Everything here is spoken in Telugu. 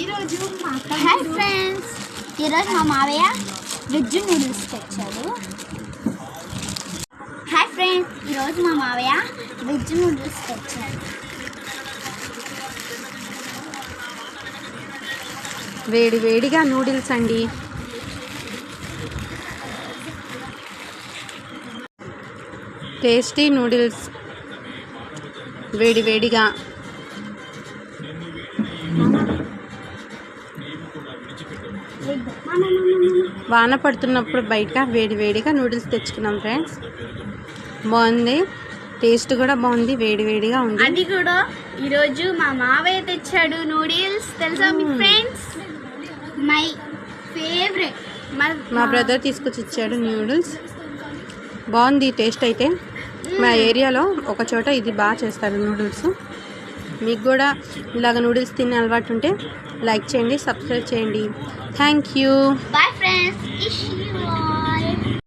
ఈరోజు మా హాయ్ ఫ్రెండ్స్ ఈరోజు మా మావయ్య వెజ్ నూడిల్స్ తెచ్చాడు. హాయ్ ఫ్రెండ్స్ ఈరోజు మా మావయ్య వెజ్ నూడిల్స్ తెచ్చాడు. వేడి వేడిగా నూడిల్స్ అండి. టేస్టీ నూడిల్స్ వేడి వేడిగా. వాన పడుతున్నప్పుడు బయట వేడి వేడిగా నూడిల్స్ తెచ్చుకున్నాం ఫ్రెండ్స్. బాగుంది. టేస్ట్ కూడా బాగుంది వేడి వేడిగా ఉంది. అది కూడా ఈరోజు మా మావయ్య తెచ్చాడు నూడిల్స్. తెలుసా మీ. ఫ్రెండ్స్? My favourite. మా బ్రదర్ తీసుకొచ్చి ఇచ్చాడు నూడిల్స్. బాగుంది టేస్ట్ అయితే. మా ఏరియాలో ఒక చోట ఇది బాగా చేస్తారు నూడిల్స్. మీకు కూడా ఇలాగ నూడిల్స్ తినే అలవాటు ఉంటే లైక్ చేయండి సబ్స్క్రైబ్ చేయండి. Thank you bye friends